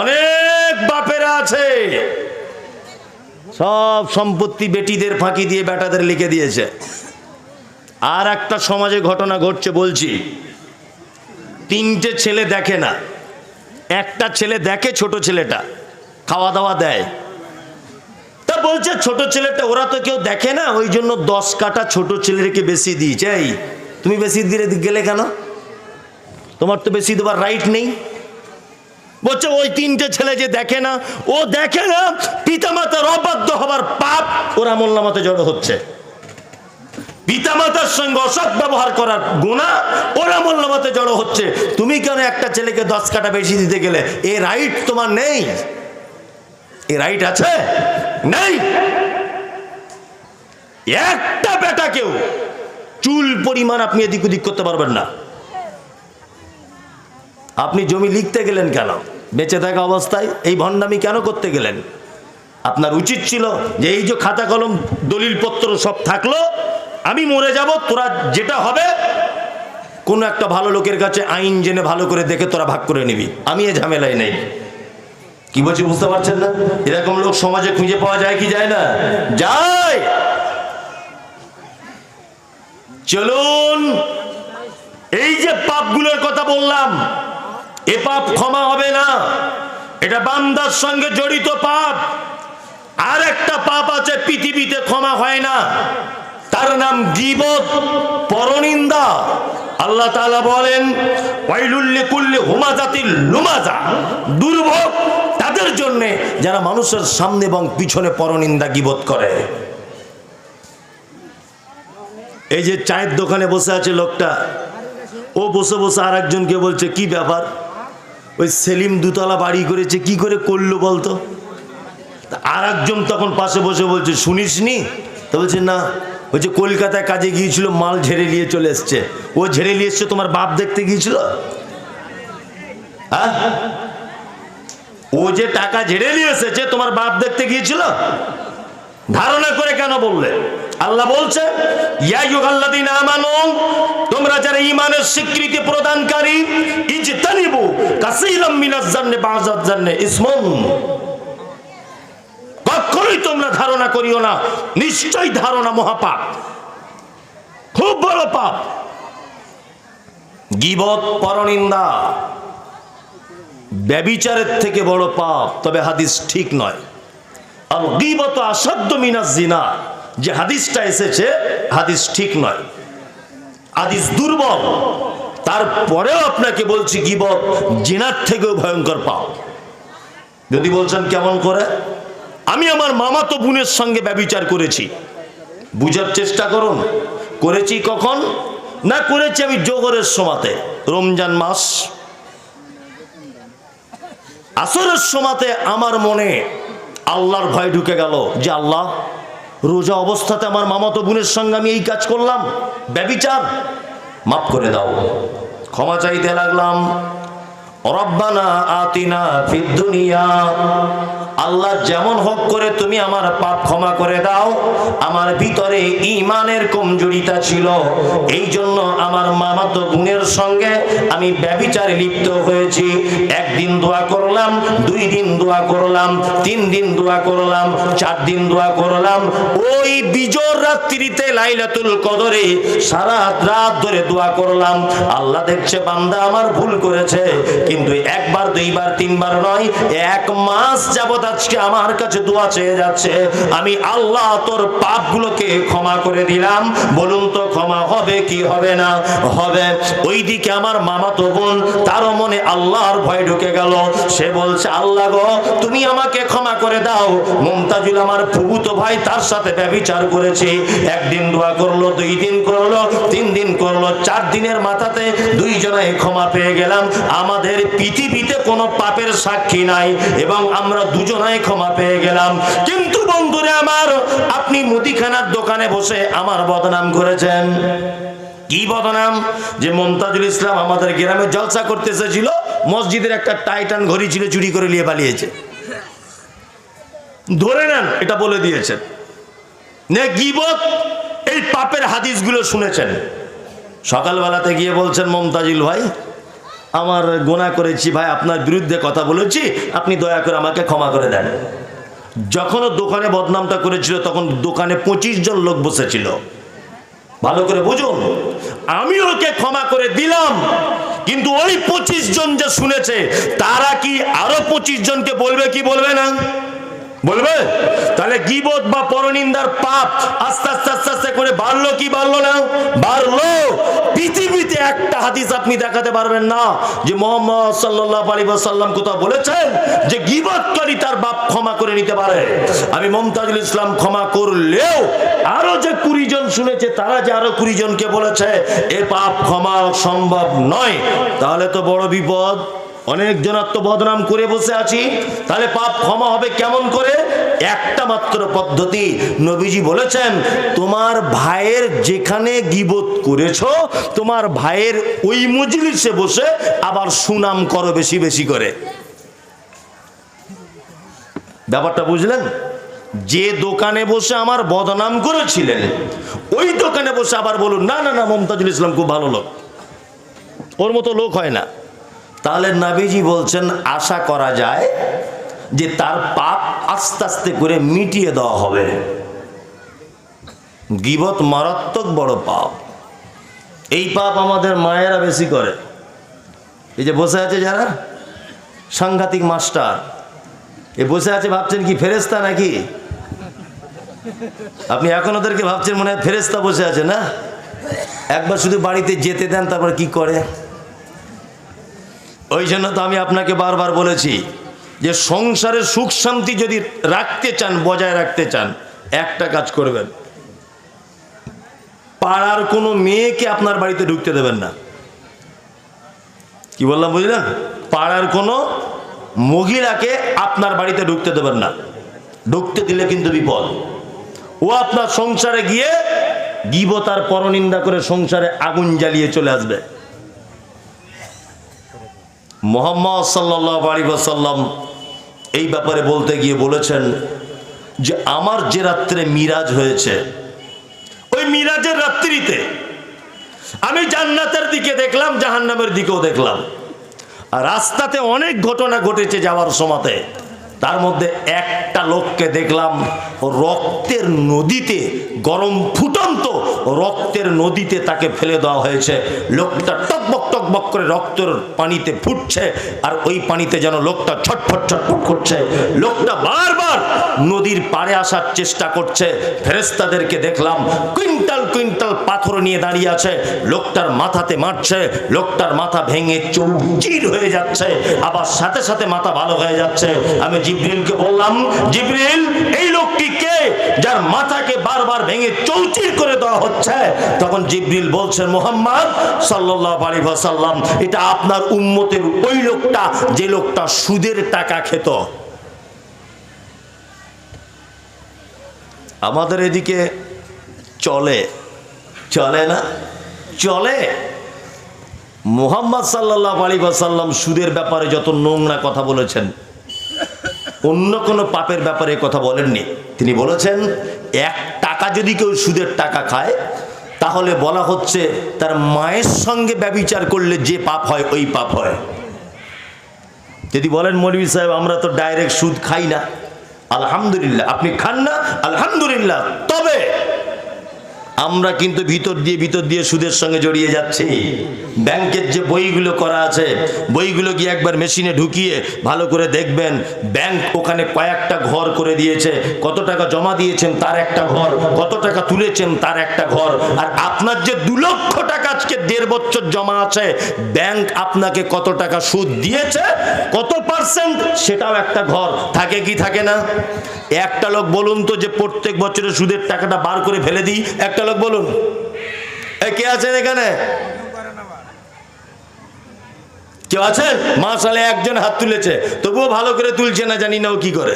অনেক বাপেরা আছে। সব সম্পত্তি বেটিদের ফাঁকি দিয়ে বেটাদের লিখে দিয়েছে। আর একটা সমাজে ঘটনা ঘটছে বলছি। তিনটে ছেলে দেখে না। একটা ছেলে দেখে ছোট ছেলেটা। খাওয়া দাওয়া দেয়। তা বলছে ছোট ছেলেটা, ওরা তো কেউ দেখে না, ওই জন্য দশ কাটা ছোট ছেলেকে বেশি দিয়েছে। এই, তুমি বেশি দিয়ে গেলে কেন? তোমার তো বেশি দেবার রাইট নেই। বলছে, ওই তিনটে ছেলে যে দেখে না, ও দেখে না পিতামাতার অবাধ্য হবার পাপ ওরা মোল্লামাতে জড়ো হচ্ছে। পিতামাতার সঙ্গে অসৎ ব্যবহার করার গুণা ওরা মোল্লামাতে জড়ো হচ্ছে। তুমি কেন একটা ছেলেকে দশ কাটা বেশি দিতে গেলে? এ রাইট তোমার নেই। এ রাইট আছে? নেই। একটা বেটাকেও চুল পরিমাণ আপনি এদিক ওদিক করতে পারবেন না। আপনি জমি লিখতে গেলেন কেন? বেঁচে থাকা অবস্থায় এই ভণ্ডামি কেন করতে গেলেন? আপনার উচিত ছিল যে এই যে খাতা কলম, দলিলপত্র সব থাকল, আমি মরে যাব, তোরা যেটা হবে, কোনো একটা ভালো লোকের কাছে আইন জেনে ভালো করে দেখে তোরা ভাগ করে নিবি। আমি এ ঝামেলায় নেই। কি বলছি বুঝতে পারছেন না? এরকম লোক সমাজে খুঁজে পাওয়া যায় কি যায় না? যায়! চলুন! এই যে পাপগুলোর কথা বললাম এ পাপ ক্ষমা হবে না। এটা বান্দার সঙ্গে জড়িত পাপ। আর একটা পাপ আছে, পৃথিবীতে ক্ষমা হয় না। তার নাম গিবত, পরনিন্দা। আল্লাহ তাআলা বলেন লুমাজা। তাদের জন্য যারা মানুষের সামনে এবং পিছনে পরনিন্দা গিবত করে। এই যে চায়ের দোকানে বসে আছে লোকটা, ও বসে বসে আর একজনকে বলছে, কি ব্যাপার? ওই সেলিম দুতলা বাড়ি করেছে, কি করে করল বলতো? আর একজন তখন পাশে বসে বলছে, শুনিসনি? তো বলছে, না। বলছে, কলকাতায় কাজে গিয়েছিল, মাল ঝেড়ে নিয়ে চলে এসছে। ও ঝেড়ে নিয়ে এসছে, তোমার বাপ দেখতে গিয়েছিল? হ্যাঁ? ও যে টাকা ঝেড়ে নিয়ে এসেছে, তোমার বাপ দেখতে গিয়েছিল? ধারণা করে কেন বললে? আল্লাহ বলছে তোমরা যারা ঈমানের স্বীকৃতি প্রদানকারী কখনোই তোমরা ধারণা করিও না নিশ্চয় ধারণা মহাপাপ। খুব বড় পাপ। গিবত, পরনিন্দা, ব্যবিচারের থেকে বড় পাপ, তবে হাদিস ঠিক নয়। আল গিবত আসাধ্য মিনাজ জিনা। যে হাদিসটা এসেছে, হাদিস ঠিক নয়। হাদিস দুর্বল। তারপরেও আপনাকে বলছি, গিবত জিনার থেকেও ভয়ঙ্কর পাও যদি বলছেন কেমন করে? আমি আমার মামাতো বোনের সঙ্গে ব্যবিচার করেছি। বুঝার চেষ্টা করুন, করেছি কখন? না করেছি আমি জোহরের সমাতে, রমজান মাস। আসরের সমাতে আমার মনে আল্লাহর ভয় ঢুকে গেল যে আল্লাহ রোজা অবস্থাতে আমার মামাতো বোনের সঙ্গে আমি এই কাজ করলাম। ব্যবিচার, মাফ করে দাও। ক্ষমা চাইতে লাগলাম। রব্বানা আতিনা ফিদ আল্লাহ যেমন হোক করে তুমি আমার পাপ ক্ষমা করে দাও, আমার ভিতরে ইমানের কমজোরিতা ছিল। এই জন্য আমার মামাতো বোনের সঙ্গে আমি ব্যবিচারে লিপ্ত হয়েছি। একদিন দোয়া করলাম, দুই দিন দোয়া করলাম, তিন দিন দোয়া করলাম, চার দিন দোয়া করলাম। ওই বিজোর রাত্রিতে লাইলাতুল কদরে সারা রাত ধরে দোয়া করলাম। আল্লাহ দেখছে বান্দা আমার ভুল করেছে, কিন্তু একবার, দুইবার, তিনবার নয়, এক মাস যাবত আজকে আমার কাছে দোয়া চেয়ে যাচ্ছে। আমি আল্লাহ তোর পাপগুলোকে ক্ষমা করে দিলাম। বলুন তো ক্ষমা হবে কি হবে না? হবে। ওইদিকে আমার মামা তো বোন, তারও মনে আল্লাহর ভয় ঢুকে গেল। সে বলছে, আল্লাহ গো, তুমি আমাকে ক্ষমা করে দাও। মমতাজুল আমার ফুবুতো ভাই, তার সাথে ব্যবিচার করেছে। একদিন দোয়া করল, দুই দিন করল, তিন দিন করল, চার দিনের মাথাতে দুইজনাই ক্ষমা পেয়ে গেলাম। আমাদের পৃথিবীতে কোনো পাপের সাক্ষী নাই এবং আমরা দুজনাই ক্ষমা পেয়ে গেলাম। কিন্তু বন্ধুরে আমার, আপনি মুদিখানার দোকানে বসে আমার বদনাম করেছেন। কি বদনাম? যে মমতাজুল ইসলাম আমাদের গ্রামে জলসা করতে এসেছিল মসজিদের একটা টাইটান ঘড়ি ছিল, চুরি করে নিয়ে পালিয়েছে। ধরে নেন, এটা বলে দিয়েছেন। এই পাপের হাদিসগুলো শুনেছেন। সকালবেলাতে গিয়ে বলছেন, মমতাজুল ভাই আমার গোনা করেছি, ভাই, আপনার বিরুদ্ধে কথা বলেছি, আপনি দয়া করে আমাকে ক্ষমা করে দেন। যখন দোকানে বদনামটা করেছিল, তখন দোকানে পঁচিশ জন লোক বসেছিল। ভালো করে বুঝুন আমি ওকে ক্ষমা করে দিলাম, কিন্তু ওই পঁচিশ জন যে শুনেছে, তারা কি আরও পঁচিশ জনকে বলবে, কি বলবে না? বলবে? তাহলে গিবত বা পরনিন্দার পাপ আস্তে আস্তে আস্তে আস্তে করে বাড়লো কি বাড়লো না? বাড়লো। পৃথিবীতে একটা হাদিস আপনি দেখাতে পারবেন না, যে মোহাম্মদ সাল্লাহ আলী সাল্লাম কোথাও বলেছেন যে গিবতকারী তার বাপ ক্ষমা করে নিতে পারে। আমি মমতাজুল ইসলাম ক্ষমা করলেও আরও যে কুড়ি জন শুনেছে, তারা যে আরও কুড়ি জনকে বলেছে, এ পাপ ক্ষমা সম্ভব নয়। তাহলে তো বড় বিপদ। অনেক তো বদনাম করে বসে আছি। তাহলে পাপ ক্ষমা হবে কেমন করে? একটা মাত্র পদ্ধতি। নবীজি বলেছেন, তোমার ভাইয়ের যেখানে গিবত করেছ, তোমার ভাইয়ের ওই মজলিসে বসে আবার সুনাম করো বেশি বেশি করে। ব্যাপারটা বুঝলেন? যে দোকানে বসে আমার বদনাম করেছিলেন, ওই দোকানে বসে আবার বলুন, না না না, মমতাজুল ইসলাম খুব ভালো লোক। ওর মতো লোক হয় না। তাহলে নাবিজি বলছেন, আশা করা যায় যে তার পাপ আস্তে আস্তে করে মিটিয়ে দেওয়া হবে। গিবত মারাত্মক বড় পাপ। এই পাপ আমাদের মায়েরা বেশি করে। এই যে বসে আছে যারা? সাংঘাতিক মাস্টার। এ বসে আছে ভাবছেন কি ফেরেস্তা নাকি? আপনি এখন ওদেরকে ভাবছেন মনে হয় ফেরেস্তা বসে আছে না? একবার শুধু বাড়িতে যেতে দেন, তারপর কি করে? ওই জন্য তো আমি আপনাকে বারবার বলেছি যে সংসারে সুখ শান্তি যদি রাখতে চান, বজায় রাখতে চান, একটা কাজ করবেন। পাড়ার কোনো মেয়েকে আপনার বাড়িতে ঢুকতে দেবেন না। কি বললাম, বুঝলেন? পাড়ার কোনো মহিলাকে আপনার বাড়িতে ঢুকতে দেবেন না। ঢুকতে দিলে কিন্তু বিপদ। ও আপনার সংসারে গিয়ে গিবতার পরনিন্দা করে সংসারে আগুন জ্বালিয়ে চলে আসবে। মোহাম্মদ সাল্লাহ আলী এই ব্যাপারে বলতে গিয়ে বলেছেন যে আমার যে রাত্রে মিরাজ হয়েছে, ওই মিরাজের রাত্রিতে আমি জান্নাতের দিকে দেখলাম, জাহান্নামের দিকেও দেখলাম। রাস্তাতে অনেক ঘটনা ঘটেছে যাওয়ার সময়তে। তার মধ্যে একটা লোককে দেখলাম রক্তের নদীতে, গরম ফুটন্ত রক্তের নদীতে তাকে ফেলে দেওয়া হয়েছে। লোকটা টকবক টকবক করে রক্তের পানিতে ফুটছে আর ওই পানিতে যেন লোকটা ছটফট ছটফট করছে। লোকটা বারবার নদীর পাড়ে আসার চেষ্টা করছে। ফেরেস্তাদেরকে দেখলাম কুইন্টাল কুইন্টাল পাথর নিয়ে দাঁড়িয়ে আছে। লোকটার মাথাতে মারছে, লোকটার মাথা ভেঙে চৌচির হয়ে যাচ্ছে, আবার সাথে সাথে মাথা ভালো হয়ে যাচ্ছে। আমি জিব্রিলকে বললাম, জিব্রিল, এই লোকটি কে? যার মাথাকে বারবার ভেঙে চৌচির করে দেওয়া হচ্ছে, তখন জিব্রিল বলছেন মোহাম্মদ সাল্লাহ আলী সাল্লাম এটা আপনার উম্মতের ওই লোকটা, যে লোকটা সুদের টাকা খেত। আমাদের এদিকে চলে চলে না? চলে? মোহাম্মদ সাল্লাহ আলী সাল্লাম সুদের ব্যাপারে যত নোংরা কথা বলেছেন, অন্য কোনো পাপের ব্যাপারে কথা বলেননি। তিনি বলেছেন, এক টাকা যদি কেউ সুদের টাকা খায়, তাহলে বলা হচ্ছে তার মায়ের সঙ্গে ব্যবিচার করলে যে পাপ হয়, ওই পাপ হয়। যদি বলেন মৌলবী সাহেব, আমরা তো ডাইরেক্ট সুদ খাই না। আলহামদুলিল্লাহ, আপনি খান না? আলহামদুলিল্লাহ, তবে আমরা কিন্তু ভিতর দিয়ে ভিতর দিয়ে সুদের সঙ্গে জড়িয়ে যাচ্ছি। ব্যাংকের যে বইগুলো করা আছে, বইগুলো গিয়ে একবার মেশিনে ঢুকিয়ে ভালো করে দেখবেন, ব্যাংক ওখানে কয়েকটা ঘর করে দিয়েছে। কত টাকা জমা দিয়েছেন তার একটা ঘর, কত টাকা তুলেছেন তার একটা ঘর। আর আপনার যে দু লক্ষ টাকা আজকে দেড় বছর জমা আছে ব্যাংক আপনাকে কত টাকা সুদ দিয়েছে, কত পার্সেন্ট সেটাও একটা ঘর। থাকে কি থাকে না? একটা লোক বলুন তো যে প্রত্যেক বছরের সুদের টাকাটা বার করে ফেলে দিই, একটা লোক বলুন। কে আছেন এখানে? কেউ আছেন? মাসালে একজন হাত তুলেছে। তবুও ভালো করে তুলছে না, জানি না ও কি করে।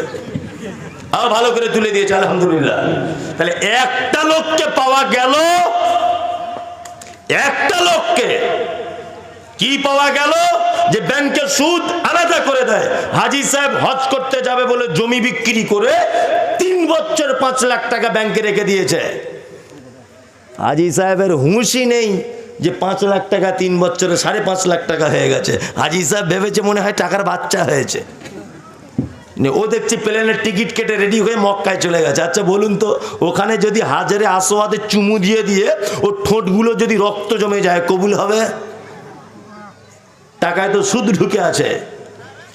আরও ভালো করে তুলে দিয়েছে, আলহামদুলিল্লাহ। তাহলে একটা লোককে পাওয়া গেল একটা লোককে কি পাওয়া গেল? যে ব্যাংকের সুদ আলাদা করে দেয়। হাজি সাহেব হজ করতে যাবে বলে জমি বিক্রি করে তিন বছর পাঁচ লাখ টাকা ব্যাংকে রেখে দিয়েছে। হাজি সাহেবের হুঁশই নেই যে পাঁচ লাখ টাকা তিন বছরে সাড়ে পাঁচ লাখ টাকা হয়ে গেছে। হাজি সাহেব ভেবেছে মনে হয় টাকার বাচ্চা হয়েছে। ও দেখছি প্লেনের টিকিট কেটে রেডি হয়ে মক্কায় চলে গেছে। আচ্ছা বলুন তো, ওখানে যদি হাজারে আসোয়াদে চুমু দিয়ে দিয়ে ও ঠোঁটগুলো যদি রক্ত জমে যায়, কবুল হবে? টাকায় তো সুদ ঢুকে আছে।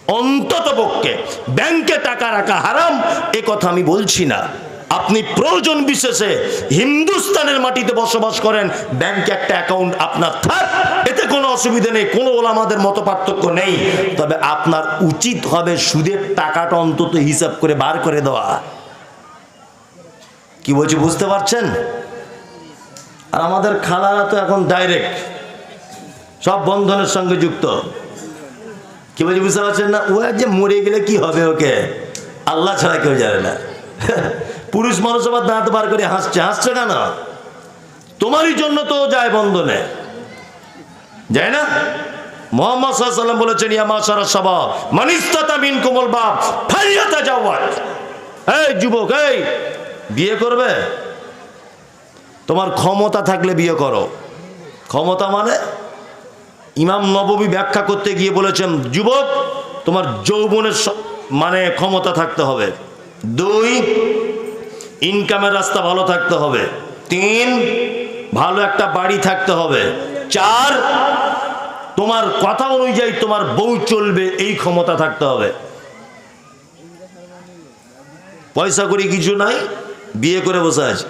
অন্তত পক্ষে ব্যাংকে টাকা রাখা হারাম, এ কথা আমি বলছি না। আপনি প্রয়োজন বিশেষে হিন্দুস্তানের মাটিতে বসবাস করেন, ব্যাংকে একটা অ্যাকাউন্ট আপনার থাক, এতে কোনো অসুবিধা নেই, কোনো ওলামাদের মতো পার্থক্য নেই। তবে আপনার উচিত হবে সুদের টাকাটা অন্তত হিসাব করে বার করে দেওয়া। কি বলছি, বুঝতে পারছেন? আর আমাদের খালারা তো এখন ডাইরেক্ট সব বন্ধনের সঙ্গে যুক্ত। কি বলছি, বুঝতে পারছেন না? ও যে মরে গেলে কি হবে ওকে? আল্লাহ ছাড়া কেউ জানে না। পুরুষ মানুষ আবার দাঁত বার করে হাসছে। হাসছে কেন? তোমারই জন্য তো যায় বন্ধনে। যায় না? মোহাম্মদ সাল্লাম বলেছেন ইয়ামা সারা সভা মানিস্তাতা মিন কোমল বাপ ফাইয়াতা যাওয়াত এই যুবক, এই, বিয়ে করবে? তোমার ক্ষমতা থাকলে বিয়ে করো। ক্ষমতা মানে? ইমাম নববী ব্যাখ্যা করতে গিয়ে বলেছেন, যুবক, তোমার যৌবনের মানে ক্ষমতা থাকতে হবে। দুই ইনকামের রাস্তা ভালো থাকতে হবে। তিন, ভালো একটা বাড়ি থাকতে হবে। চার, তোমার কথা অনুযায়ী তোমার বউ চলবে, এই ক্ষমতা থাকতে হবে। পয়সা করি কিছু নাই, বিয়ে করে বসে আছে।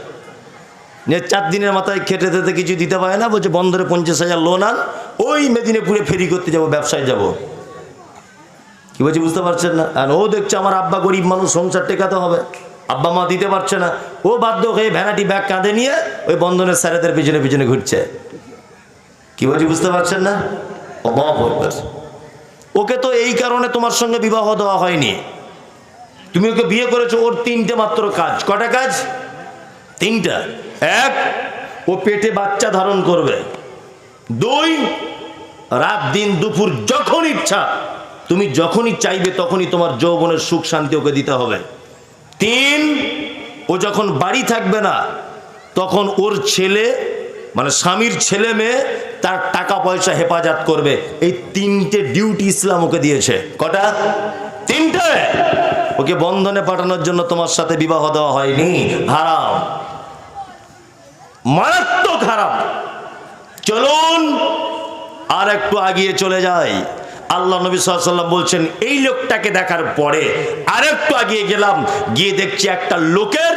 যে চার দিনের মাথায় খেটে খেতে কিছু দিতে পারে না, বলছে, বন্দরে পঞ্চাশ হাজার লোন আন, ওই মেদিনীপুরে ফেরি করতে যাব, ব্যবসায় যাব। কি বলছি, বুঝতে পারছেন না? আর ও দেখছে, আমার আব্বা গরিব মানুষ, সংসার টেকাতে হবে। আব্বা মা দিতে পারছে না। ও বাধ্য হয়ে ভ্যানাটি ব্যাগ কাঁধে নিয়ে ওই বন্ধনের স্যারেদের পিছনে পিছনে ঘুরছে। কি বলছি, বুঝতে পারছেন না? ওকে তো এই কারণে তোমার সঙ্গে বিবাহ দেওয়া হয়নি। তুমি ওকে বিয়ে করেছ, ওর তিনটে মাত্র কাজ। কটা কাজ? তিনটা। এক, ও পেটে বাচ্চা ধারণ করবে। দুই, রাত দিন দুপুর যখন ইচ্ছা, তুমি যখনই চাইবে তখনই তোমার যৌবনের সুখ শান্তি ওকে দিতে হবে। তিন, ও যখন বাড়ি থাকবে না, তখন ওর ছেলে মানে স্বামীর ছেলে মেয়ে, তার টাকা পয়সা হেফাজত করবে। এই তিনটে ডিউটি ইসলাম ওকে দিয়েছে। কটা? তিনটে! ওকে বন্ধনে পাঠানোর জন্য তোমার সাথে বিবাহ দেওয়া হয়নি। হারাম। মারাত্মক হারাম। চলুন, আর একটু আগিয়ে চলে যাই। আল্লাহ নবী সাল্লাম বলছেন, এই লোকটাকে দেখার পরে আর একটু আগিয়ে গেলাম, গিয়ে দেখছি একটা লোকের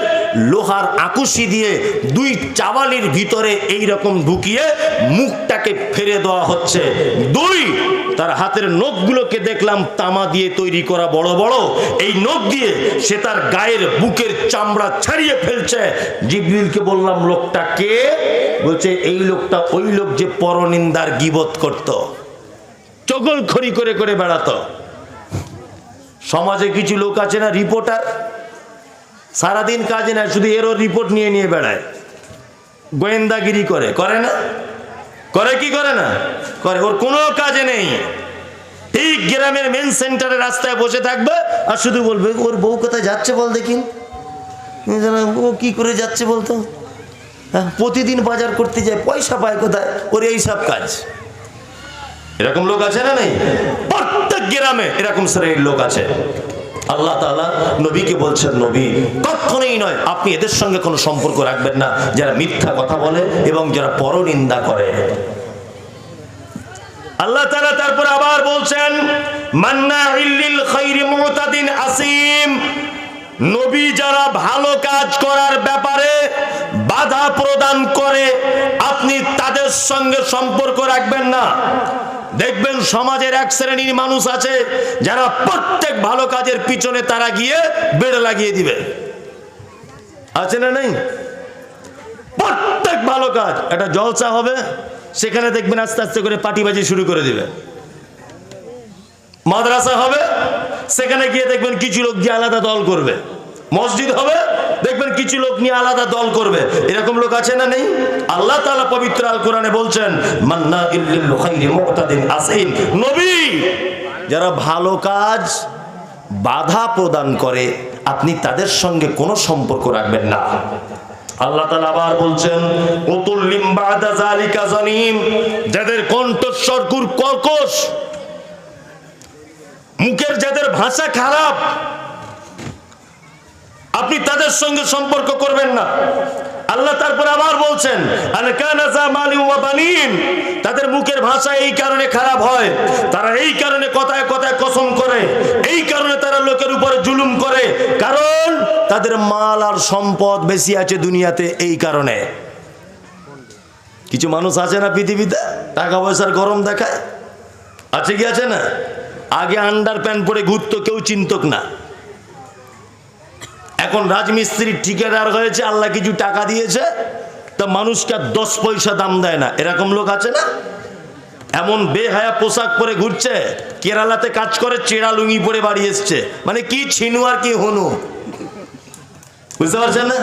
লোহার আকুশি দিয়ে দুই চাওয়ালির ভিতরে এই রকম ঢুকিয়ে মুখটাকে ফেরে দেওয়া হচ্ছে। দুই, তার হাতের নখগুলোকে দেখলাম তামা দিয়ে তৈরি করা বড় বড়। এই নখ দিয়ে সে তার গায়ের বুকের চামড়া ছাড়িয়ে ফেলছে। জিবরিলকে বললাম, লোকটা কে? বলছে, এই লোকটা ওই লোক যে পরনিন্দার গিবত করত। চগল খড়ি করে করে বেড়াতো। সমাজে কিছু লোক আছে না রিপোর্টার সারাদিন কাজে না শুধু এরও রিপোর্ট নিয়ে নিয়ে বেড়ায়। গোয়েন্দাগিরি করে। করে না? করে কি করে না? করে। ওর কোনো কাজে নেই। ঠিক গ্রামের মেন সেন্টারে রাস্তায় বসে থাকবে আর শুধু বলবে ওর বউ কোথায় যাচ্ছে বল দেখিন ও কি করে যাচ্ছে বলতো? হ্যাঁ, প্রতিদিন বাজার করতে যায় পয়সা পায় কোথায়? ওর এই সব কাজ। এরকম লোক আছে না নেই? প্রত্যেক গ্রামে এরকম শ্রেণির লোক আছে। আল্লাহ তাআলা নবীকে বলছেন, নবী, কখনোই নয়, আপনি এদের সঙ্গে কোনো সম্পর্ক রাখবেন না। যারা মিথ্যা কথা বলে এবং যারা পরনিন্দা করে। আল্লাহ তালা তারপর আবার বলছেন আসিম। নবী যারা ভালো কাজ করার ব্যাপারে বাধা প্রদান করে, আপনি তাদের সঙ্গে সম্পর্ক রাখবেন না। দেখবেন সমাজের এক শ্রেণির মানুষ আছে যারা প্রত্যেক ভালো কাজের পিছনে তারা গিয়ে বেড়ে লাগিয়ে দিবে। আছে না নেই? প্রত্যেক ভালো কাজ, একটা জলসা হবে, সেখানে দেখবেন আস্তে আস্তে করে পাটিবাজি শুরু করে দিবে। মাদ্রাসা হবে, সেখানে গিয়ে দেখবেন কিছু লোক গিয়ে আলাদা দল করবে। মসজিদ হবে কিছু লোক নিয়ে আলাদা দল করবে। এরকম লোক আছে না নেই? আল্লাহ তাআলা পবিত্র আল কোরআনে বলছেন, মান্না নবী, যারা ভালো কাজ, বাধা প্রদান করে, আপনি তাদের সঙ্গে কোনো সম্পর্ক রাখবেন না। আল্লাহ তাআলা আবার বলছেন যাদের কণ্ঠস্বর কুর কর্কশ মুখের যাদের ভাষা খারাপ আপনি তাদের সঙ্গে সম্পর্ক করবেন না। আল্লাহ তারপর আবার বলছেন তাদের মুখের ভাষা এই কারণে খারাপ হয়। তারা এই কারণে কথায় কথায় কসম করে, এই কারণে তারা লোকের উপরে জুলুম করে। কারণ তাদের মাল আর সম্পদ বেশি আছে দুনিয়াতে এই কারণে। কিছু মানুষ আছে না পৃথিবীতে? টাকা পয়সার গরম দেখায়? আছে কি আছে না? আগে আন্ডার প্যান্ট পরে ঘুরতো, কেউ চিন্তক না। এখন রাজমিস্ত্রি ঠিকাদার হয়েছে, আল্লাহ কিছু টাকা দিয়েছে, তা মানুষকে দশ পয়সা দাম দেয় না। এরকম লোক আছে না? এমন বেহায়া পোশাক পরে ঘুরছে, কেরালাতে কাজ করে, চেরা লুঙ্গি পরে বাড়ি এসছে। মানে কি ছিনু আর কি হনু? বুঝতে পারছেন না?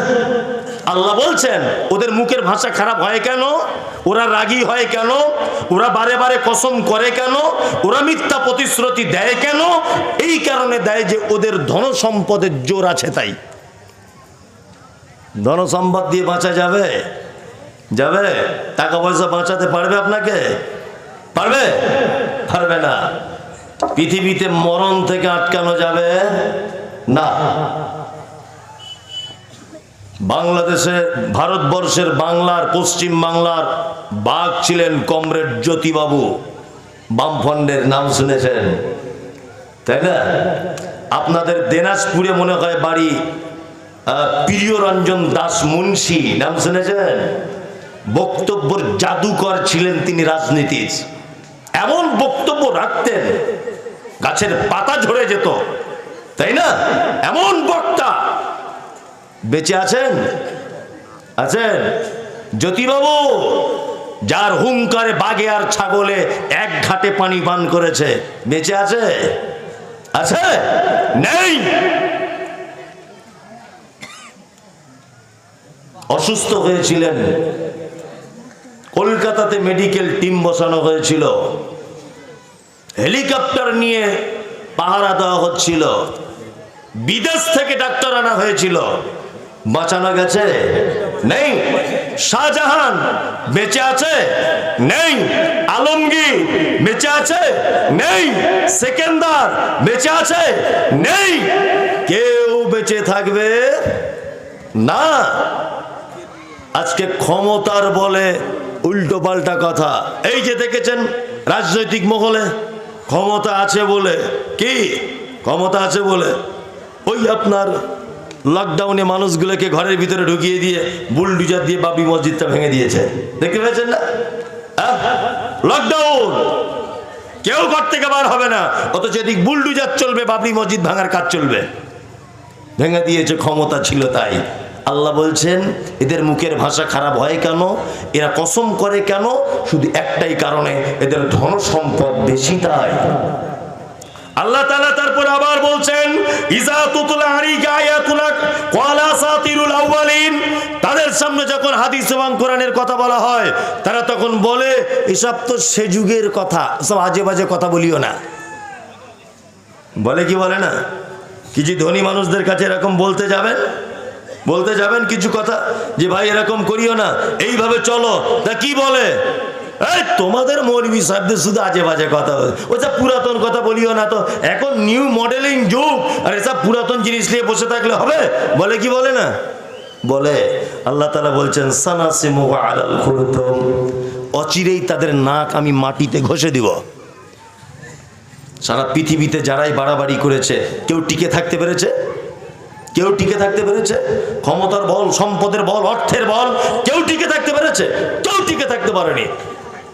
আল্লাহ বলছেন, ওদের মুখের ভাষা খারাপ হয় কেন? ওরা রাগী হয় কেন? ওরা বারে বারে কসম করে কেন? ওরা মিথ্যা প্রতিশ্রুতি দেয় কেন? এই কারণে দেয় যে ওদের ধন সম্পদের জোর আছে তাই। ধন সম্পদ দিয়ে বাঁচা যাবে? যাবে? টাকা পয়সা বাঁচাতে পারবে আপনাকে? পারবে? পারবে না। পৃথিবীতে মরণ থেকে আটকানো যাবে? না। বাংলাদেশে ভারতবর্ষের বাংলার, পশ্চিম বাংলার বাঘ ছিলেন কমরেড জ্যোতিবাবু। বামফন্ডের নাম শুনেছেন। তাই না? আপনাদের দিনাজপুরে মনে হয় বাড়ি আহ, প্রিয়রঞ্জন দাস মুন্সি নাম শুনেছেন? বক্তব্যর জাদুকর ছিলেন তিনি রাজনীতির। এমন বক্তব্য রাখতেন গাছের পাতা ঝরে যেত তাই না? এমন বক্তা। বেঁচে আছেন? আছেন? জ্যোতিবাবু যার হুঙ্কারে বাঘে আর ছাগলে এক ঘাটে পানি পান করেছে বেঁচে আছে? আছে? নেই! অসুস্থ হয়েছিলেন। কলকাতাতে মেডিকেল টিম বসানো হয়েছিল। হেলিকপ্টার নিয়ে পাহারা দেওয়া হচ্ছিল। বিদেশ থেকে ডাক্তার আনা হয়েছিল। বাঁচানো গেছে? নেই। শাহজাহান বেঁচে আছে? নেই। আলমগীর বেঁচে আছে? নেই। সেকেন্দার বেঁচে আছে? নেই। কেউ বেঁচে থাকবে না। আজকে ক্ষমতার বলে উল্টো পাল্টা কথা। এই যে দেখেছেন রাজনৈতিক মহলে ক্ষমতা আছে বলে, কি? ক্ষমতা আছে বলে ওই আপনার লকডাউনে মানুষগুলোকে ঘরের ভিতরে ঢুকিয়ে দিয়ে বুলডুজার দিয়ে বাবি মসজিদটা ভেঙে দিয়েছে। দেখতে পেয়েছেন না? লকডাউন কেউ ঘর থেকে বার হবে না, অথচ এদিক বুলডুজার চলবে, বাবরি মসজিদ ভাঙার কাজ চলবে। ভেঙে দিয়েছে, ক্ষমতা ছিল তাই। আল্লাহ বলছেন, এদের মুখের ভাষা খারাপ হয় কেন? এরা কসম করে কেন? শুধু একটাই কারণে, এদের ধন সম্পদ বেশি তাই। আল্লাহ তাআলা তারপর আবার বলছেন ইজা তুতলা আলাইকা আয়াতুনা ক্বালা সাতিরুল আউয়ালিন। তাদের সামনে যখন হাদিস এবং কোরআনের কথা বলা হয়, তারা তখন বলে, এসব তো সে যুগের কথা সব আজে বাজে কথা বলিও না। বলে কি বলে না? কিছু ধনী মানুষদের কাছে এরকম বলতে যাবেন? বলতে যাবেন কিছু কথা যে ভাই এরকম করিও না, এইভাবে চলো। তা কি বলে? তোমাদের মৌলবী সাহেবদের শুধু আজে বাজে কথা ওসব পুরাতন কথা বলিও না তো। এখন নিউ মডেলিং যুগ, আর এসব পুরাতন জিনিস নিয়ে বসে থাকলে হবে? বলে কি বলে না? বলে, আল্লাহ তালা বলছেন, সানাসিমু অচিরেই তাদের নাক আমি মাটিতে ঘষে দিব। সারা পৃথিবীতে যারাই বাড়াবাড়ি করেছে, কেউ টিকে থাকতে পেরেছে? কেউ টিকে থাকতে পেরেছে? ক্ষমতার বল, সম্পদের বল, অর্থের বল, কেউ টিকে থাকতে পেরেছে? কেউ টিকে থাকতে পারেনি।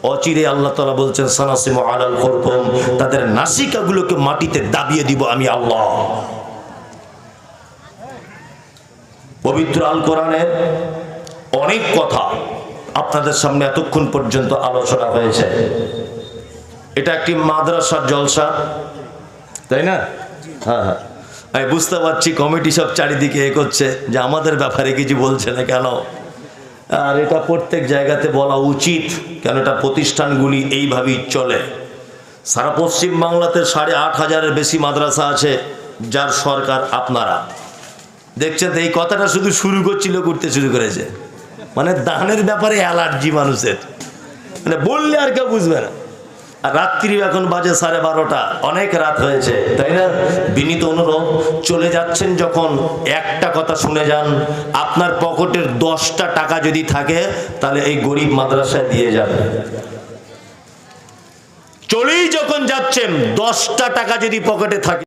অচিরে আল্লাহ তালা বলছেন, সানাসিম আলাল করতম তাদের নাসিকাগুলোকে মাটিতে দাবিয়ে দিব আমি আল্লাহ। পবিত্র আল কোরআনের অনেক কথা আপনাদের সামনে এতক্ষণ পর্যন্ত আলোচনা হয়েছে। এটা একটি মাদ্রাসার জলসা, তাই না? হ্যাঁ হ্যাঁ। আমি বুঝতে পারছি কমিটি সব চারিদিকে এ করছে, যে আমাদের ব্যাপারে কিছু বলছে না কেন? আর এটা প্রত্যেক জায়গাতে বলা উচিত কেন এটা প্রতিষ্ঠানগুলি এইভাবেই চলে। সারা পশ্চিম বাংলাতে সাড়ে আট হাজারের বেশি মাদ্রাসা আছে, যার সরকার আপনারা। দেখছেন এই কথাটা শুধু শুরু করছিল, করতে শুরু করেছে। মানে দানের ব্যাপারে অ্যালার্জি মানুষের। মানে বললে আর কেউ বুঝবে না। রাত্রি এখন বাজে সাড়ে বারোটা, অনেক রাত হয়েছে, তাই না? বিনীত অনুরোধ, চলে যাচ্ছেন যখন একটা কথা শুনে যান, আপনার পকেটের দশটা টাকা যদি থাকে, তাহলে এই গরিব মাদ্রাসায় দিয়ে যান। চলেই যখন যাচ্ছেন, দশটা টাকা যদি পকেটে থাকে